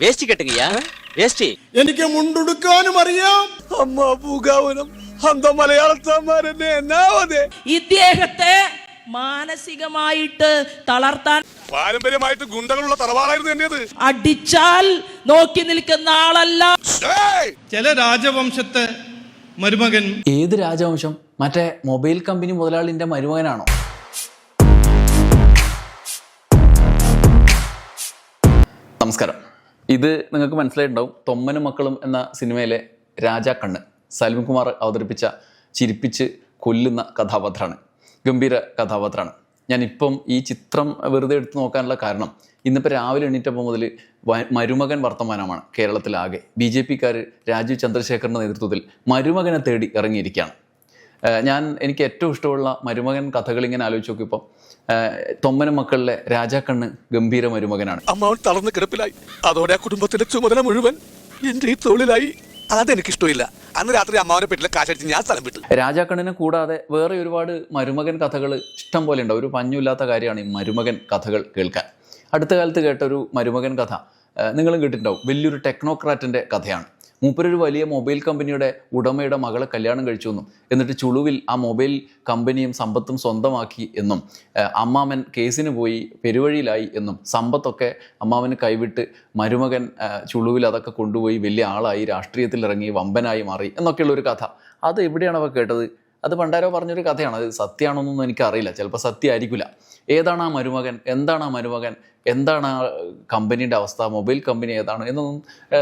Waste കെട്ടുകയാ waste എനിക്ക് മുണ്ടുടുക്കാനും അറിയാം. അമ്മ പൂകാവനം അന്ത മലയാളത്തമാരെന്നെ എന്നാവതെ? ഇദ്ദേഹത്തെ മാനസികമായിട്ട് തളർത്താൻ പാരമ്പര്യമായിട്ട് ഗുണ്ടകളുള്ള തറവാറായിരുന്നു എന്നത് അടിച്ചാൽ നോക്കി നിൽക്കുന്ന ആളല്ല. ചില രാജവംശത്തെ മരുമകൻ ഏത് രാജവംശം? മറ്റേ മൊബൈൽ കമ്പനി മുതലാളിന്റെ മരുമകനാണോ? നമസ്കാരം. ഇത് നിങ്ങൾക്ക് മനസ്സിലായിട്ടുണ്ടാവും. തൊമ്മനും മക്കളും എന്ന സിനിമയിലെ രാജാ കണ്ണ് സലിംകുമാർ അവതരിപ്പിച്ച ചിരിപ്പിച്ച് കൊല്ലുന്ന കഥാപാത്രമാണ്. ഗംഭീര കഥാപാത്രമാണ്. ഞാനിപ്പം ഈ ചിത്രം വെറുതെ എടുത്ത് നോക്കാനുള്ള കാരണം ഇന്നിപ്പോൾ രാവിലെ എണീറ്റപ്പോൾ മുതൽ മരുമകൻ വർത്തമാനമാണ് കേരളത്തിലാകെ. ബി ജെ പിക്കാർ രാജീവ് ചന്ദ്രശേഖറിന്റെ നേതൃത്വത്തിൽ മരുമകനെ തേടി ഇറങ്ങിയിരിക്കുകയാണ്. ഞാൻ എനിക്ക് ഏറ്റവും ഇഷ്ടമുള്ള മരുമകൻ കഥകൾ ഇങ്ങനെ ആലോചിച്ച് നോക്കിയപ്പോൾ തൊമ്മനും മക്കളിലെ രാജാക്കണ്ണ് ഗംഭീര മരുമകനാണ്. അമ്മാവൻ തളർന്ന് കിടപ്പിലായി. അതോടെ ആ കുടുംബത്തിന്റെ ചുമതല മുഴുവൻ എന്റെ ഈ തൊഴിലായി അതെനിക്കിഷ്ടമില്ല. അന്ന് രാത്രി അമ്മാവനെ പെട്ടിലെ കാശടിച്ച് ഞാൻ സ്ഥലം വിട്ടു. രാജാക്കണ്ണിനെ കൂടാതെ വേറെ ഒരുപാട് മരുമകൻ കഥകൾ ഇഷ്ടം പോലെ ഉണ്ട്. ഒരു പഞ്ഞുമില്ലാത്ത കാര്യമാണ് ഈ മരുമകൻ കഥകൾ കേൾക്കാൻ. അടുത്ത കാലത്ത് കേട്ട ഒരു മരുമകൻ കഥ നിങ്ങളും കേട്ടിട്ടുണ്ടാവും. വലിയൊരു ടെക്നോക്രാറ്റിന്റെ കഥയാണ്. മൂപ്പരൊരു വലിയ മൊബൈൽ കമ്പനിയുടെ ഉടമയുടെ മകളെ കല്യാണം കഴിച്ചു എന്നും. എന്നിട്ട് ചുളുവിൽ ആ മൊബൈൽ കമ്പനിയും സമ്പത്തും സ്വന്തമാക്കി എന്നും. അമ്മാമൻ കേസിന് പോയി പെരുവഴിയിലായി എന്നും. സമ്പത്തൊക്കെ അമ്മാവന് കൈവിട്ട് മരുമകൻ ചുളുവിൽ അതൊക്കെ കൊണ്ടുപോയി വലിയ ആളായി രാഷ്ട്രീയത്തിൽ ഇറങ്ങി വമ്പനായി മാറി എന്നൊക്കെയുള്ള ഒരു കഥ. അത് എവിടെയാണ് അവ കേട്ടത്? അത് പണ്ടാരോ പറഞ്ഞൊരു കഥയാണ് അത് സത്യമാണോന്നൊന്നും എനിക്കറിയില്ല ചിലപ്പോൾ സത്യമായിരിക്കില്ല ഏതാണ് ആ മരുമകൻ എന്താണ് ആ മരുമകൻ എന്താണ് ആ കമ്പനിയുടെ അവസ്ഥ മൊബൈൽ കമ്പനി ഏതാണ് എന്നൊന്നും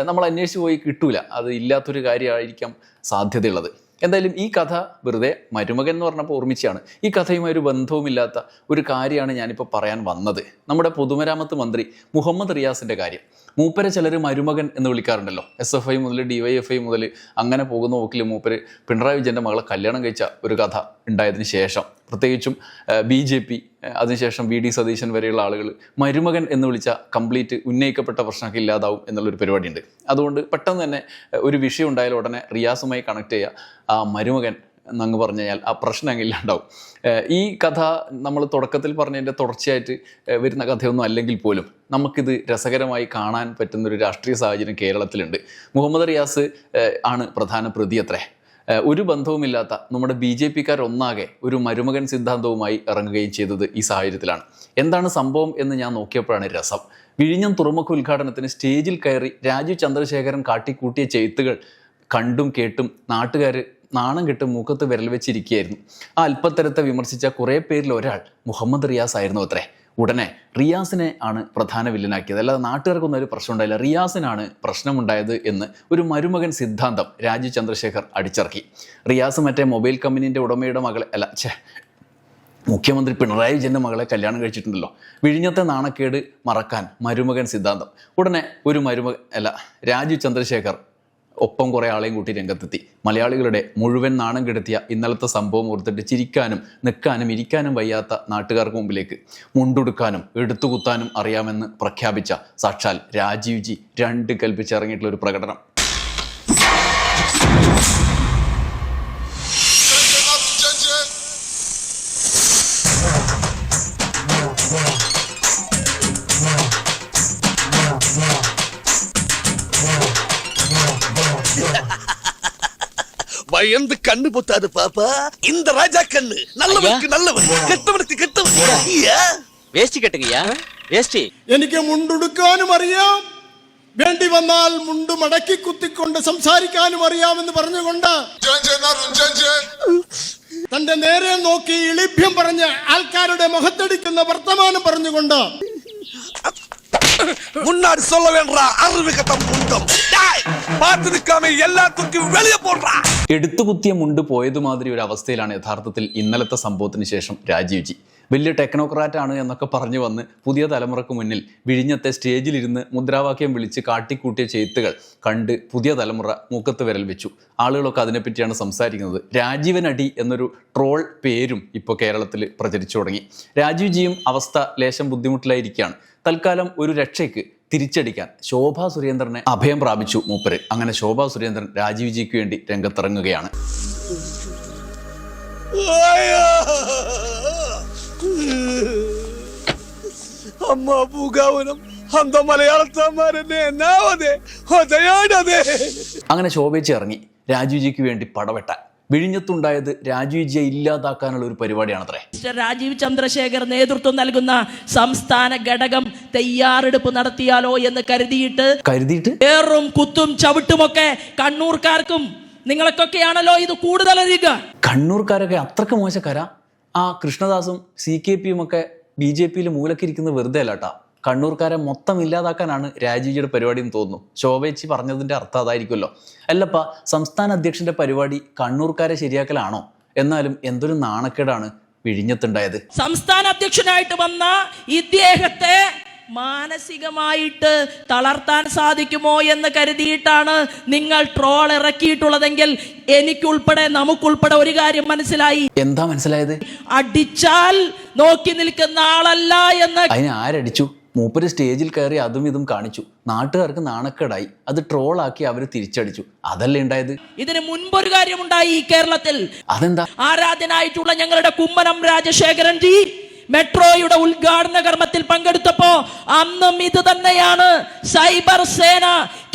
നമ്മൾ അന്വേഷിച്ച് പോയി കിട്ടൂല. അത് ഇല്ലാത്തൊരു കാര്യമായിരിക്കാം സാധ്യതയുള്ളത്. എന്തായാലും ഈ കഥ വെറുതെ മരുമകൻ എന്ന് പറഞ്ഞപ്പോൾ ഓർമ്മിച്ചാണ് ഈ കഥയുമായി ഒരു ബന്ധവുമില്ലാത്ത ഒരു കാര്യമാണ് ഞാനിപ്പോൾ പറയാൻ വന്നത്. നമ്മുടെ പൊതുമരാമത്ത് മന്ത്രി മുഹമ്മദ് റിയാസിന്റെ കാര്യം. മൂപ്പരെ ചിലർ മരുമകൻ എന്ന് വിളിക്കാറുണ്ടല്ലോ. എസ് എഫ് ഐ മുതൽ ഡി വൈ എഫ് ഐ മുതൽ അങ്ങനെ പോകുന്ന പോക്കിൽ മൂപ്പര് പിണറായി വിജയന്റെ മകളെ കല്യാണം കഴിച്ച ഒരു കഥ ഉണ്ടായതിന് ശേഷം. പ്രത്യേകിച്ചും ബി ജെ പി അതിനുശേഷം വി ഡി സതീശൻ വരെയുള്ള ആളുകൾ മരുമകൻ എന്ന് വിളിച്ച കംപ്ലീറ്റ് ഉന്നയിക്കപ്പെട്ട പ്രശ്നമൊക്കെ ഇല്ലാതാവും എന്നുള്ളൊരു പരിപാടിയുണ്ട്. അതുകൊണ്ട് പെട്ടെന്ന് തന്നെ ഒരു വിഷയം ഉണ്ടായാൽ ഉടനെ റിയാസുമായി കണക്ട് ചെയ്യുക ആ മരുമകൻ എന്നങ്ങ് പറഞ്ഞു കഴിഞ്ഞാൽ ആ പ്രശ്നം അങ്ങ് ഇല്ലാണ്ടാവും. ഈ കഥ നമ്മൾ തുടക്കത്തിൽ പറഞ്ഞതിന്റെ തുടർച്ചയായിട്ട് വരുന്ന കഥയൊന്നും അല്ലെങ്കിൽ പോലും നമുക്കിത് രസകരമായി കാണാൻ പറ്റുന്നൊരു രാഷ്ട്രീയ സാഹചര്യം കേരളത്തിലുണ്ട്. മുഹമ്മദ് റിയാസ് ആണ് പ്രധാന പ്രതി അത്രേ ഒരു ബന്ധവുമില്ലാത്ത നമ്മുടെ ബി ജെ പിക്കാർ ഒന്നാകെ ഒരു മരുമകൻ സിദ്ധാന്തവുമായി ഇറങ്ങുകയും ചെയ്തത് ഈ സാഹചര്യത്തിലാണ്. എന്താണ് സംഭവം എന്ന് ഞാൻ നോക്കിയപ്പോഴാണ് രസം. വിഴിഞ്ഞം തുറമുഖ ഉദ്ഘാടനത്തിന് സ്റ്റേജിൽ കയറി രാജീവ് ചന്ദ്രശേഖരൻ കാട്ടിക്കൂട്ടിയ ചെയ്ത്തുകൾ കണ്ടും കേട്ടും നാട്ടുകാർ നാണം കെട്ട് മൂക്കത്ത് വിരൽ വെച്ചിരിക്കുകയായിരുന്നു. ആ അല്പത്തരത്തെ വിമർശിച്ച കുറേ പേരിൽ ഒരാൾ മുഹമ്മദ് റിയാസ് ആയിരുന്നു അത്രേ. ഉടനെ റിയാസിനെ ആണ് പ്രധാന വില്ലനാക്കിയത്. അല്ലാതെ നാട്ടുകാർക്കൊന്നും ഒരു പ്രശ്നം ഉണ്ടായില്ല. റിയാസിനാണ് പ്രശ്നമുണ്ടായത് എന്ന് ഒരു മരുമകൻ സിദ്ധാന്തം രാജീവ് ചന്ദ്രശേഖർ അടിച്ചിറക്കി. റിയാസ് മറ്റേ മൊബൈൽ കമ്പനീന്റെ ഉടമയുടെ മകളെ അല്ല ഛേ മുഖ്യമന്ത്രി പിണറായി വിജയന്റെ മകളെ കല്യാണം കഴിച്ചിട്ടുണ്ടല്ലോ. വിഴിഞ്ഞത്തെ നാണക്കേട് മറക്കാൻ മരുമകൻ സിദ്ധാന്തം. ഉടനെ ഒരു മരുമകൻ അല്ല രാജീവ് ചന്ദ്രശേഖർ ഒപ്പം കുറേ ആളെയും കൂട്ടി രംഗത്തെത്തി. മലയാളികളുടെ മുഴുവൻ നാണം കെടുത്തിയ ഇന്നലത്തെ സംഭവം ഓർത്തിട്ട് ചിരിക്കാനും നിൽക്കാനും ഇരിക്കാനും വയ്യാത്ത നാട്ടുകാർക്ക് മുമ്പിലേക്ക് മുണ്ടുടുക്കാനും എടുത്തുകുത്താനും അറിയാമെന്ന് പ്രഖ്യാപിച്ച സാക്ഷാൽ രാജീവ് ജി രണ്ട് കൽപ്പിച്ചിറങ്ങിയിട്ടുള്ള ഒരു പ്രകടനം. பயந்து கண்ணு பொத்தாது பாப்பா. இந்த ராஜா கண்ணு. நல்லவனுக்கு நல்லவன் கெட்டவனுக்கு கெட்டவன் വേസ്റ്റ് കെട്ടുകയ്യാ വേസ്റ്റ് എനിക്ക് മുണ്ടുടുക്കാനും അറിയാം. വേണ്ടി വന്നാൽ മുണ്ട് മടക്കി കുത്തിക്കൊണ്ട് സംസാരിക്കാനും അറിയാമെന്ന് പറഞ്ഞുകൊണ്ട് തന്റെ നേരെ നോക്കി ഇളിഭ്യം പറഞ്ഞ് ആൾക്കാരുടെ മുഖത്തടിക്കുന്ന വർത്തമാനം പറഞ്ഞുകൊണ്ട് முன்னாடி சொல்ல வேண்டா அறிவு கட்டம் முண்டம் டேய், பார்த்து நிக்காம எல்லா தூக்கி வெளியே போடுறா എടുത്തുകുത്തിയ മുണ്ട് പോയതുമാതിരി ഒരു അവസ്ഥയിലാണ് യഥാർത്ഥത്തിൽ ഇന്നലത്തെ സംഭവത്തിന് ശേഷം രാജീവ് ജി വലിയ ടെക്നോക്രാറ്റ് ആണ് എന്നൊക്കെ പറഞ്ഞു വന്ന് പുതിയ തലമുറക്ക് മുന്നിൽ വിഴിഞ്ഞത്തെ സ്റ്റേജിലിരുന്ന് മുദ്രാവാക്യം വിളിച്ച് കാട്ടിക്കൂട്ടിയ ചെയ്ത്തുകൾ കണ്ട് പുതിയ തലമുറ മൂക്കത്ത് വിരൽ വെച്ചു ആളുകളൊക്കെ അതിനെപ്പറ്റിയാണ് സംസാരിക്കുന്നത് രാജീവനടി എന്നൊരു ട്രോൾ പേരും ഇപ്പോൾ കേരളത്തിൽ പ്രചരിച്ചു തുടങ്ങി രാജീവ് ജിയും അവസ്ഥ ലേശം ബുദ്ധിമുട്ടിലായിരിക്കുകയാണ് തൽക്കാലം ഒരു രക്ഷയ്ക്ക് തിരിച്ചടിക്കാൻ ശോഭാ സുരേന്ദ്രനെ അഭയം പ്രാപിച്ചു മൂപ്പര്. അങ്ങനെ ശോഭാ സുരേന്ദ്രൻ രാജീവ് ജിക്ക് വേണ്ടി രംഗത്തിറങ്ങുകയാണ്. അമ്മ പൂകാവനം അന്ത അങ്ങനെ ശോഭിച്ച് ഇറങ്ങി രാജുജിക്ക് വേണ്ടി പടവെട്ടാൻ. വിഴിഞ്ഞത്തുണ്ടായത് രാജീവ് ജയ ഇല്ലാതാക്കാനുള്ള ഒരു പരിപാടിയാണത്രേ. മിസ്റ്റർ രാജീവ് ചന്ദ്രശേഖർ നേതൃത്വം നൽകുന്ന സംസ്ഥാന ഘടകം തയ്യാറെടുപ്പ് നടത്തിയാലോ എന്ന് കരുതിയിട്ട് കരുതിയിട്ട്? ഏറും കുത്തും ചവിട്ടുമൊക്കെ കണ്ണൂർക്കാർക്കും നിങ്ങൾക്കൊക്കെയാണല്ലോ ഇത് കൂടുതൽ അറിയുക. കണ്ണൂർക്കാരൊക്കെ അത്രയ്ക്ക് മോശക്കാരാ? ആ കൃഷ്ണദാസും സി കെ പിയും ഒക്കെ ബി ജെ പിയിൽ മൂലക്കിരിക്കുന്നത് വെറുതെ അല്ലാട്ടാ കണ്ണൂർക്കാരെ മൊത്തം ഇല്ലാതാക്കാനാണ് രാജീജിയുടെ പരിപാടി എന്ന് തോന്നുന്നു. ശോഭേച്ചി പറഞ്ഞതിന്റെ അർത്ഥം അതായിരിക്കുമല്ലോ. അല്ലപ്പ സംസ്ഥാന അധ്യക്ഷന്റെ പരിപാടി കണ്ണൂർക്കാരെ ശരിയാക്കലാണോ? എന്നാലും എന്തൊരു നാണക്കേടാണ് വിഴിഞ്ഞത്തുണ്ടായത്. സംസ്ഥാന അധ്യക്ഷനായിട്ട് വന്ന ഇദ്ദേഹത്തെ മാനസികമായിട്ട് തളർത്താൻ സാധിക്കുമോ എന്ന് കരുതിയിട്ടാണ് നിങ്ങൾ ട്രോൾ ഇറക്കിയിട്ടുള്ളതെങ്കിൽ എനിക്കുൾപ്പെടെ നമുക്കുൾപ്പെടെ ഒരു കാര്യം മനസ്സിലായി. എന്താ മനസ്സിലായത്? അടിച്ചാൽ നോക്കി നിൽക്കുന്ന ആളല്ല എന്ന് അതിന് ആരടിച്ചു? മൂപ്പര് സ്റ്റേജിൽ കയറി അതും ഇതും കാണിച്ചു. നാട്ടുകാർക്ക് നാണക്കേടായി. അത് ട്രോളാക്കി അവർ തിരിച്ചടിച്ചു. അതല്ലേ ഉണ്ടായത്? ഇതിന് മുൻപൊരു കാര്യമുണ്ടായി ഈ കേരളത്തിൽ. അതെന്താ? ആരാധനായിട്ടുള്ള ഞങ്ങളുടെ കുമ്മനം രാജശേഖരൻ ജി മെട്രോയുടെ ഉദ്ഘാടന കർമ്മത്തിൽ പങ്കെടുത്തപ്പോ അന്നും ഇത് തന്നെയാണ്. സൈബർ സേന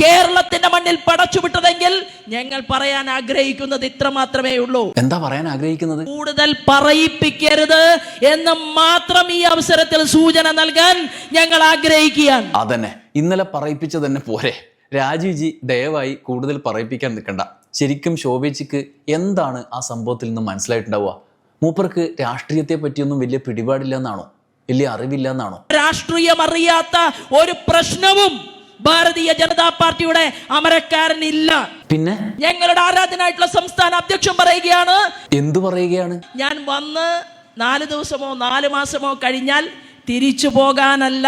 കേരളത്തിന്റെ മണ്ണിൽ പടച്ചുവിട്ടതെങ്കിൽ ഞങ്ങൾ പറയാൻ ആഗ്രഹിക്കുന്നത് ഇത്ര മാത്രമേ ഉള്ളൂ. എന്താ പറയാൻ ആഗ്രഹിക്കുന്നത്? കൂടുതൽ പറയിപ്പിക്കരുത് എന്ന് മാത്രം ഈ അവസരത്തിൽ സൂചന നൽകാൻ ഞങ്ങൾ ആഗ്രഹിക്കുകയാണ്. അതന്നെ. ഇന്നലെ പറയിപ്പിച്ചത് തന്നെ പോരെ. രാജുജി ദയവായി കൂടുതൽ പറയിപ്പിക്കാൻ നിൽക്കണ്ട. ശരിക്കും ശോഭിച്ചിക്ക് എന്താണ് ആ സംഭവത്തിൽ നിന്ന് മനസ്സിലായിട്ടുണ്ടാവുക? മൂപ്പർക്ക് രാഷ്ട്രീയത്തെ പറ്റിയൊന്നും വലിയ പിടിപാടില്ല എന്നാണോ? വലിയ അറിവില്ല എന്നാണോ? രാഷ്ട്രീയം അറിയാത്ത ഒരു പ്രശ്നവും ഭാരതീയ ജനതാ പാർട്ടിയുടെ അമരക്കാരൻ ഇല്ല പിന്നെ? ഞങ്ങളുടെ ആരാധനായിട്ടുള്ള സംസ്ഥാന അധ്യക്ഷൻ പറയുകയാണ് എന്തു പറയുകയാണ്? ഞാൻ വന്ന് നാല് ദിവസമോ നാല് മാസമോ കഴിഞ്ഞാൽ തിരിച്ചു പോകാനല്ല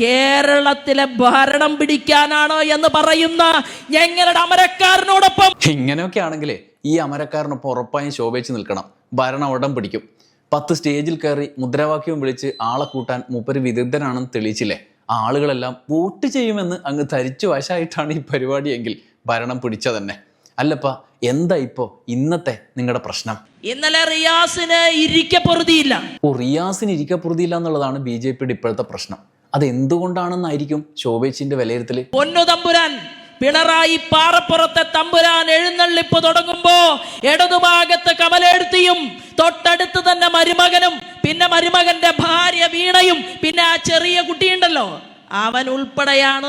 കേരളത്തിലെ ഭരണം പിടിക്കാനാണോ എന്ന് പറയുന്ന ഞങ്ങളുടെ അമരക്കാരനോടൊപ്പം. ഇങ്ങനെയൊക്കെ ആണെങ്കിലേ ഈ അമരക്കാരനൊപ്പം ഉറപ്പായും ശോഭിച്ചു നിൽക്കണം. ഭരണം ഉടം പിടിക്കും. പത്ത് സ്റ്റേജിൽ കയറി മുദ്രാവാക്യം വിളിച്ച് ആളെ കൂട്ടാൻ മുപ്പര് വിദഗ്ധനാണെന്ന് തെളിയിച്ചില്ലേ? ആളുകളെല്ലാം വോട്ട് ചെയ്യുമെന്ന് അങ്ങ് ധരിച്ചു വശമായിട്ടാണ് ഈ പരിപാടിയെങ്കിൽ ഭരണം പിടിച്ച തന്നെ അല്ലപ്പ എന്താ ഇപ്പോ ഇന്നത്തെ നിങ്ങളുടെ പ്രശ്നം? ഇന്നലെ റിയാസിന് ഇരിക്കപ്പൊറുതിയില്ല. ഓ റിയാസിന് ഇരിക്കപ്പുറതിയില്ല എന്നുള്ളതാണ് ബി ജെ പിയുടെ ഇപ്പോഴത്തെ പ്രശ്നം. അത് എന്തുകൊണ്ടാണെന്നായിരിക്കും ശോഭേച്ചിന്റെ വിലയിരുത്തൽ? പൊന്നു തമ്പുരാൻ പിണറായി പാറപ്പുറത്തെ തമ്പുരാൻ എഴുന്നള്ളിപ്പ് തുടങ്ങുമ്പോ ഇടതുഭാഗത്ത് കമലെടുത്തിയും തൊട്ടടുത്ത് തന്നെ മരുമകനും പിന്നെ മരുമകന്റെ ഭാര്യ വീണയും പിന്നെ ആ ചെറിയ കുട്ടിയുണ്ടല്ലോ. അവൻ ഉൾപ്പെടെയാണ്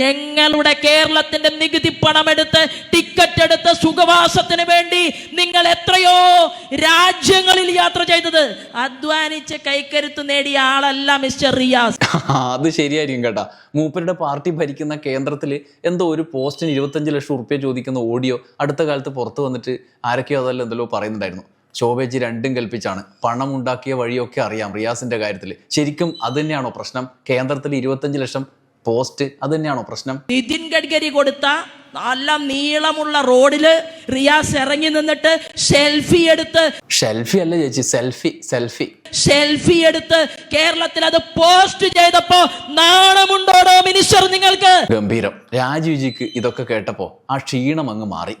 ഞങ്ങളുടെ കേരളത്തിന്റെ നികുതി പണമെടുത്ത് ടിക്കറ്റ് എടുത്ത് സുഖവാസത്തിന് വേണ്ടി നിങ്ങൾ എത്രയോ രാജ്യങ്ങളിൽ യാത്ര ചെയ്തത്. അധ്വാനിച്ച് കൈക്കരുത്ത് നേടിയ ആളല്ല മിസ്റ്റർ റിയാസ്. അത് ശരിയായിരിക്കും കേട്ടാ. മൂപ്പരുടെ പാർട്ടി ഭരിക്കുന്ന കേന്ദ്രത്തിൽ എന്തോ ഒരു പോസ്റ്റിന് ഇരുപത്തഞ്ച് ലക്ഷം ഉറുപ്പ്യ ചോദിക്കുന്ന ഓഡിയോ അടുത്ത കാലത്ത് പുറത്തു വന്നിട്ട് ആരൊക്കെയോ അതല്ല എന്തല്ലോ പറയുന്നുണ്ടായിരുന്നു. ശോഭേജി രണ്ടും കൽപ്പിച്ചാണ്. പണം ഉണ്ടാക്കിയ വഴിയൊക്കെ അറിയാം റിയാസിന്റെ കാര്യത്തിൽ ശരിക്കും അത് തന്നെയാണോ പ്രശ്നം? കേന്ദ്രത്തിൽ ഇരുപത്തഞ്ച് ലക്ഷം പോസ്റ്റ് അത് തന്നെയാണോ പ്രശ്നം? നിതിൻ ഗഡ്കരി കൊടുത്ത നല്ല നീളമുള്ള റോഡിൽ റിയാസ് ഇറങ്ങി നിന്നിട്ട് സെൽഫി എടുത്ത് സെൽഫി അല്ല ചേച്ചി? Selfie selfie. സെൽഫി എടുത്ത് കേരളത്തിൽ അത് പോസ്റ്റ് ചെയ്തപ്പോ നാണമുണ്ടോടോ മിനിസ്റ്റർ നിങ്ങൾക്ക്? ഗംഭീരം. രാജുജിക്ക് ഇതൊക്കെ കേട്ടപ്പോ ആ ക്ഷീണം അങ്ങ് മാറി.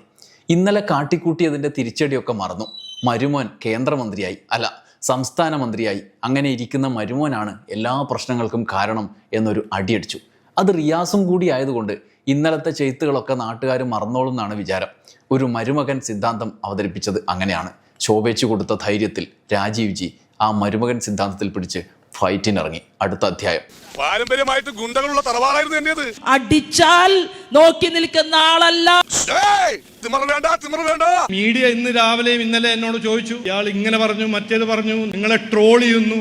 ഇന്നലെ കാട്ടിക്കൂട്ടിയതിന്റെ തിരിച്ചടിയൊക്കെ മറന്നു. മരുമോൻ കേന്ദ്രമന്ത്രിയായി അല്ല സംസ്ഥാന മന്ത്രിയായി അങ്ങനെ ഇരിക്കുന്ന മരുമോനാണ് എല്ലാ പ്രശ്നങ്ങൾക്കും കാരണം എന്നൊരു അടിയടിച്ചു. അത് റിയാസും കൂടി ആയതുകൊണ്ട് ഇന്നലത്തെ ചെയ്ത്തുകളൊക്കെ നാട്ടുകാർ മറന്നോളും എന്നാണ് വിചാരം. ഒരു മരുമകൻ സിദ്ധാന്തം അവതരിപ്പിച്ചത് അങ്ങനെയാണ്. ശോഭിച്ചു കൊടുത്ത ധൈര്യത്തിൽ രാജീവ്ജി ആ മരുമകൻ സിദ്ധാന്തത്തിൽ പിടിച്ച് ഫൈറ്റിനിറങ്ങി. അടുത്ത അധ്യായം. പാരമ്പര്യമായിട്ട് ഗുണ്ടകളുള്ള തറവാറായിരുന്നു എന്നത് അടിച്ചാൽ നോക്കി നിൽക്കുന്ന ആളല്ല! തിമറ് വേണ്ട തിമറ് വേണ്ട. മീഡിയ ഇന്ന് രാവിലെയും ഇന്നലെ എന്നോട് ചോദിച്ചു. ഇയാൾ ഇങ്ങനെ പറഞ്ഞു മറ്റേത് പറഞ്ഞു നിങ്ങളെ ട്രോൾ ചെയ്യുന്നു.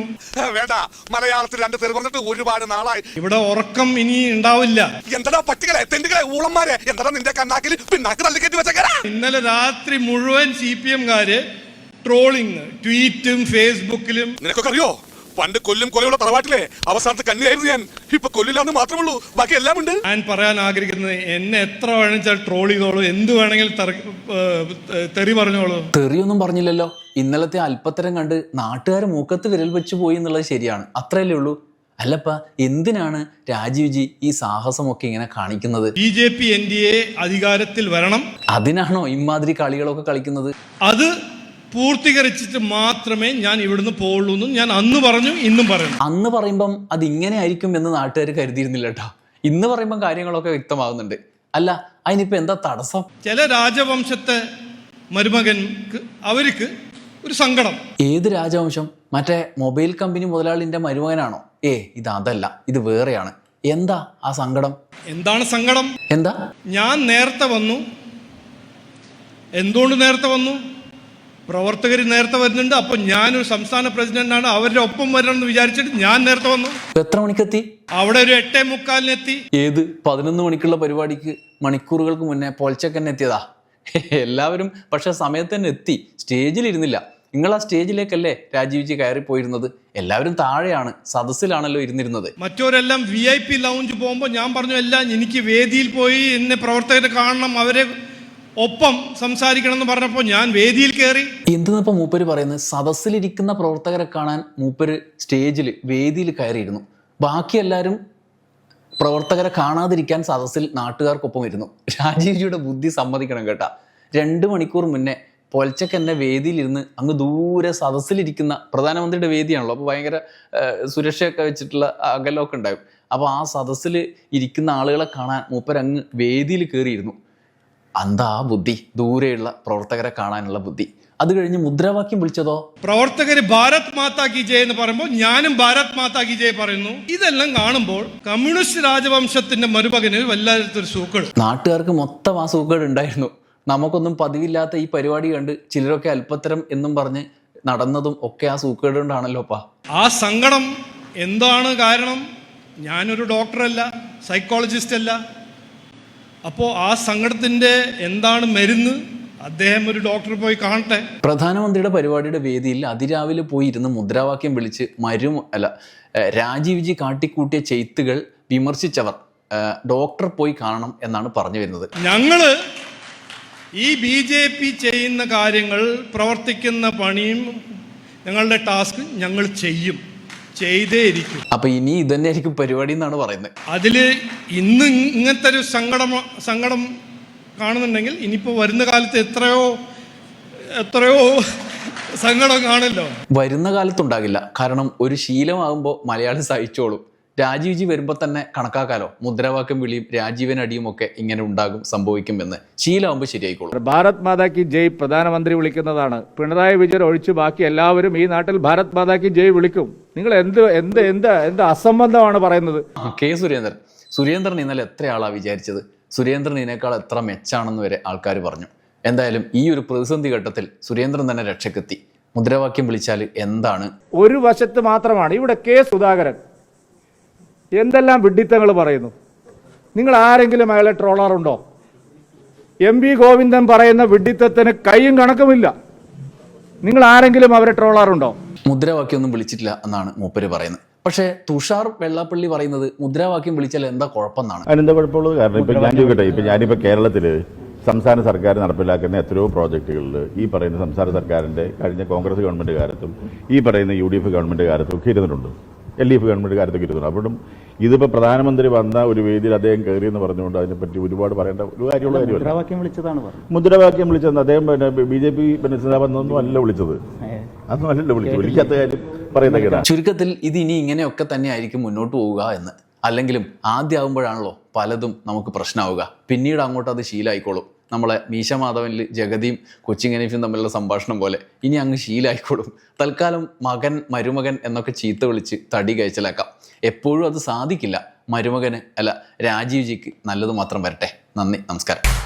വേണ്ട മലയാളത്തിൽ രണ്ട് പേര് പറഞ്ഞിട്ട് ഒരുപാട് നാളായി. ഇവിടെ ഉറക്കം ഇനി ഉണ്ടാവില്ല. എന്താ പട്ടികളെ തെണ്ടികളെ ഊളന്മാരെ? എന്താ നിന്റെ കണ്ണാക്കിൽ പിന്നാക്ക് തള്ളിക്കറ്റി വെച്ചേക്കാ ഇന്നലെ രാത്രി മുഴുവൻ സി പി എംകാര് ട്രോളിങ് ട്വീറ്റും ഫേസ്ബുക്കിലും. നിനക്കൊക്കെ അറിയോ? പണ്ട് കൊല്ലും കൊലയുള്ള തറവാട്ടിലെ അവസാനത്തെ കന്നിയായിരുന്നു ഞാൻ. ഇപ്പൊ കൊല്ലില്ലാന്ന് മാത്രമേ ഉള്ളൂ ബാക്കി എല്ലാം ഉണ്ട്. ഞാൻ പറയാൻ ആഗ്രഹിക്കുന്നത് എന്നെ എത്ര വേണമെങ്കിൽ ട്രോൾ ചെയ്തോളൂ എന്ത് ഏഹ് തെറി പറഞ്ഞോളൂ. തെറിയൊന്നും പറഞ്ഞില്ലല്ലോ. ഇന്നലത്തെ അല്പത്തരം കണ്ട് നാട്ടുകാർ മൂക്കത്ത് വിരൽ വെച്ച് പോയി എന്നുള്ളത് ശരിയാണ്. അത്രയല്ലേ ഉള്ളൂ. അല്ലപ്പ എന്തിനാണ് രാജീവ് ജി ഈ സാഹസമൊക്കെ ഇങ്ങനെ കാണിക്കുന്നത്? B J P N D A അധികാരത്തിൽ വരണം. അതിനാണോ ഇമാതിരി കളികളൊക്കെ കളിക്കുന്നത്? അത് പൂർത്തീകരിച്ചിട്ട് മാത്രമേ ഞാൻ ഇവിടുന്ന് പോവുള്ളൂ എന്ന് ഞാൻ അന്ന് പറഞ്ഞു ഇന്നും പറയുന്നു. അന്ന് പറയുമ്പം അത് ഇങ്ങനെ ആയിരിക്കും എന്ന് നാട്ടുകാർ കരുതിയിരുന്നില്ല കേട്ടോ ഇന്ന് പറയുമ്പം കാര്യങ്ങളൊക്കെ വ്യക്തമാകുന്നുണ്ട്. അല്ല അതിനിപ്പോ എന്താ തടസ്സം? ചില രാജവംശത്തെ മരുമകൻ അവർക്ക് ഒരു സങ്കടം. ഏത് രാജവംശം? മറ്റേ മൊബൈൽ കമ്പനി മുതലാളിന്റെ മരുമകനാണോ? ഏ ഇത് അതല്ല ഇത് വേറെയാണ്. എന്താ ആ സങ്കടം? എന്താണ് സങ്കടം? എന്താ? ഞാൻ നേരത്തെ വന്നു. എന്തുകൊണ്ട് നേരത്തെ വന്നു? പ്രവർത്തകർ നേരത്തെ വരുന്നുണ്ട്. അപ്പൊ ഞാനൊരു സംസ്ഥാന പ്രസിഡന്റാണ്. അവരുടെ ഒപ്പം വരണം എന്ന് വിചാരിച്ചിട്ട് ഞാൻ നേരത്തെ വന്നു. എത്ര മണിക്കെത്തി? അവിടെ ഒരു എട്ടേ മുക്കാലിനെത്തി ഏത്? പതിനൊന്ന് മണിക്കുള്ള പരിപാടിക്ക് മണിക്കൂറുകൾക്ക് മുന്നേ പൊളിച്ചക്കന്നെ എത്തിയതാ? എല്ലാവരും പക്ഷെ സമയത്ത് തന്നെ എത്തി. സ്റ്റേജിൽ ഇരുന്നില്ല നിങ്ങൾ ആ സ്റ്റേജിലേക്കല്ലേ രാജീവ്ജി കയറി പോയിരുന്നത് എല്ലാവരും താഴെയാണ് സദസ്സിലാണല്ലോ ഇരുന്നിരുന്നത്. മറ്റവരെല്ലാം വി ഐ പി ലൗഞ്ച് പോകുമ്പോൾ ഞാൻ പറഞ്ഞു എല്ലാം എനിക്ക് വേദിയിൽ പോയി എന്നെ പ്രവർത്തകരെ കാണണം അവരെ ഒപ്പം സംസാരിക്കണം എന്ന് പറഞ്ഞപ്പോൾ ഞാൻ വേദിയിൽ കയറി. എന്തെന്നിപ്പോ മൂപ്പര് പറയുന്നത്? സദസ്സിലിരിക്കുന്ന പ്രവർത്തകരെ കാണാൻ മൂപ്പര് സ്റ്റേജിൽ വേദിയിൽ കയറിയിരുന്നു. ബാക്കി എല്ലാവരും പ്രവർത്തകരെ കാണാതിരിക്കാൻ സദസ്സിൽ നാട്ടുകാർക്കൊപ്പം ഇരുന്നു. രാജീവ്ജിയുടെ ബുദ്ധി സമ്മതിക്കണം കേട്ടാ. രണ്ട് മണിക്കൂർ മുന്നേ പൊൽച്ചക്ക് എന്നെ വേദിയിലിരുന്ന് അങ്ങ് ദൂരെ സദസ്സിലിരിക്കുന്ന പ്രധാനമന്ത്രിയുടെ വേദിയാണല്ലോ. അപ്പോൾ ഭയങ്കര സുരക്ഷയൊക്കെ വെച്ചിട്ടുള്ള അകലമൊക്കെ ഉണ്ടാവും അപ്പോൾ ആ സദസ്സിൽ ഇരിക്കുന്ന ആളുകളെ കാണാൻ മൂപ്പരങ്ങ് വേദിയിൽ കയറിയിരുന്നു. എന്താ ബുദ്ധി ദൂരെയുള്ള പ്രവർത്തകരെ കാണാനുള്ള ബുദ്ധി. അത് കഴിഞ്ഞ് മുദ്രാവാക്യം വിളിച്ചതോ? പ്രവർത്തകര് ഭാരത് മാതാ കി ജയ് എന്ന് പറയുമ്പോൾ ഞാനും ഭാരത് മാതാ കി ജയ് പറയുന്നു. ഇതെല്ലാം കാണുമ്പോൾ കമ്മ്യൂണിസ്റ്റ് രാജവംശത്തിന്റെ മരുമകന് വല്ലാത്തൊരു സൂക്കേട്. നാട്ടുകാർക്ക് മൊത്തം ആ സൂക്കേട് ഉണ്ടായിരുന്നു. നമുക്കൊന്നും പതിവില്ലാത്ത ഈ പരിപാടി കണ്ട് ചിലരൊക്കെ അല്പത്തരം എന്നും പറഞ്ഞ് നടന്നതും ഒക്കെ ആ സൂക്കേട് കൊണ്ടാണല്ലോ പാ ആ സങ്കടം എന്താണ് കാരണം? ഞാനൊരു ഡോക്ടറല്ല സൈക്കോളജിസ്റ്റ് അല്ല അപ്പോൾ ആ സങ്കടത്തിന്റെ എന്താണ് മരുന്ന്? അദ്ദേഹം ഒരു ഡോക്ടറെ പോയി കാണട്ടെ. പ്രധാനമന്ത്രിയുടെ പരിപാടിയുടെ വേദിയിൽ അതിരാവിലെ പോയി ഇരുന്ന് മുദ്രാവാക്യം വിളിച്ച് മരു അല്ല രാജീവ്ജി കാട്ടിക്കൂട്ടിയ ചെയ്ത്തുകൾ വിമർശിച്ചവർ ഡോക്ടർ പോയി കാണണം എന്നാണ് പറഞ്ഞു വരുന്നത്. ഞങ്ങൾ ഈ ബി ജെ പി ചെയ്യുന്ന കാര്യങ്ങൾ പ്രവർത്തിക്കുന്ന പണിയും ഞങ്ങളുടെ ടാസ്ക് ഞങ്ങൾ ചെയ്യും. ചെയ്തേ ഇരിക്കും അപ്പൊ ഇനി ഇതന്നെ ആയിരിക്കും പരിപാടി എന്നാണ് പറയുന്നത്. അതിൽ ഇന്ന് ഇങ്ങനത്തെ ഒരു സങ്കടം സങ്കടം കാണുന്നുണ്ടെങ്കിൽ ഇനിയിപ്പോ വരുന്ന കാലത്ത് എത്രയോ എത്രയോ സങ്കടം കാണില്ല വരുന്ന കാലത്തുണ്ടാകില്ല. കാരണം ഒരു ശീലമാകുമ്പോൾ മലയാളി സഹിച്ചോളും. രാജീവ്ജി വരുമ്പോൾ തന്നെ കണക്കാക്കാലോ? മുദ്രാവാക്യം വിളിയും രാജീവൻ അടിയും ഒക്കെ ഇങ്ങനെ ഉണ്ടാകും സംഭവിക്കുമെന്ന്. ശീലാവുമ്പോൾ ശരിയായിക്കോളും. ഭാരത് മാതാ കി ജയ് പ്രധാനമന്ത്രി വിളിക്കുന്നതാണ്. പിണറായി വിജയൻ ഒഴിച്ച് ബാക്കി എല്ലാവരും ഈ നാട്ടിൽ ഭാരത് മാതാ കി ജയ് വിളിക്കും. നിങ്ങൾ എന്ത് എന്ത് എന്ത് എന്ത് അസംബന്ധമാണ് പറയുന്നത്? കെ സുരേന്ദ്രൻ. സുരേന്ദ്രൻ ഇന്നലെ എത്ര ആളാ വിചാരിച്ചത്? സുരേന്ദ്രൻ ഇതിനേക്കാൾ എത്ര മെച്ചാണെന്ന് വരെ ആൾക്കാർ പറഞ്ഞു. എന്തായാലും ഈ ഒരു പ്രതിസന്ധി ഘട്ടത്തിൽ സുരേന്ദ്രൻ തന്നെ രക്ഷക്കെത്തി. മുദ്രാവാക്യം വിളിച്ചാൽ എന്താണ്? ഒരു വശത്ത് മാത്രമാണ്. ഇവിടെ കെ സുധാകരൻ. എന്തെല്ലാം വിഡ്ഢിത്തങ്ങൾ പറയുന്നു? നിങ്ങൾ ആരെങ്കിലും അയാളെ ട്രോളാറുണ്ടോ? എം വി ഗോവിന്ദൻ പറയുന്ന വിഡ്ഢിത്തത്തിന് കൈയും കണക്കുമില്ല. നിങ്ങൾ ആരെങ്കിലും അവരെ ട്രോളാറുണ്ടോ? മുദ്രാവാക്യമൊന്നും വിളിച്ചിട്ടില്ല എന്നാണ് മൂപ്പര് പറയുന്നത്. പക്ഷേ തുഷാർ വെള്ളാപ്പള്ളി പറയുന്നത് മുദ്രാവാക്യം വിളിച്ചാൽ എന്താ കുഴപ്പമെന്നാണ്. അതിനെന്താ കുഴപ്പമുള്ളത്? കാരണം ഇപ്പം ഞാൻ ചോദിക്കട്ടെ ഇപ്പം ഞാനിപ്പോൾ കേരളത്തിൽ സംസ്ഥാന സർക്കാർ നടപ്പിലാക്കുന്ന എത്രയോ പ്രോജക്റ്റുകളിൽ ഈ പറയുന്ന സംസ്ഥാന സർക്കാരിന്റെ കഴിഞ്ഞ കോൺഗ്രസ് ഗവൺമെന്റ് കാലത്തും ഈ പറയുന്ന യു ഡി എഫ് ഗവൺമെന്റ് കാലത്തും ഒക്കെ ഇരുന്നിട്ടുണ്ട്. എൽ ഡി എഫ് ഗവൺമെന്റ് കാര്യത്തിൽ ഇരുന്നുണ്ട് അപ്പോഴും ഇതിപ്പോൾ പ്രധാനമന്ത്രി വന്ന ഒരു വേദിയിൽ അദ്ദേഹം കയറി എന്ന് പറഞ്ഞുകൊണ്ട് അതിനെപ്പറ്റി ഒരുപാട് പറയേണ്ട ഒരു കാര്യമുള്ള കാര്യമല്ല. മുദ്രാവാക്യം വിളിച്ചതാണ് മുദ്രാവാക്യം വിളിച്ചത് അദ്ദേഹം പിന്നെ ബി ജെ പി പിന്നെ നേതാവെന്നൊന്നും അല്ല വിളിച്ചത്. അതൊന്നും അല്ലല്ലോ വിളിച്ചത്. വിളിക്കാത്ത കാര്യം പറയുന്ന കേടാ ചുരുക്കത്തിൽ ഇത് ഇനി ഇങ്ങനെയൊക്കെ തന്നെ ആയിരിക്കും മുന്നോട്ട് പോവുക എന്ന്. അല്ലെങ്കിലും ആദ്യമാകുമ്പോഴാണല്ലോ പലതും നമുക്ക് പ്രശ്നമാവുക. പിന്നീട് അങ്ങോട്ട് അത് ശീലമായിക്കോളും നമ്മളെ മീശ മാധവനിൽ ജഗതിയും കൊച്ചിങ്ങനീഫും തമ്മിലുള്ള സംഭാഷണം പോലെ ഇനി അങ്ങ് ശീലായിക്കോളും. തൽക്കാലം മകൻ മരുമകൻ എന്നൊക്കെ ചീത്ത വിളിച്ച് തടി കഴിച്ചലാക്കാം. എപ്പോഴും അത് സാധിക്കില്ല. മരുമകന് അല്ല രാജീവ്ജിക്ക് നല്ലത് മാത്രം വരട്ടെ. നന്ദി നമസ്കാരം.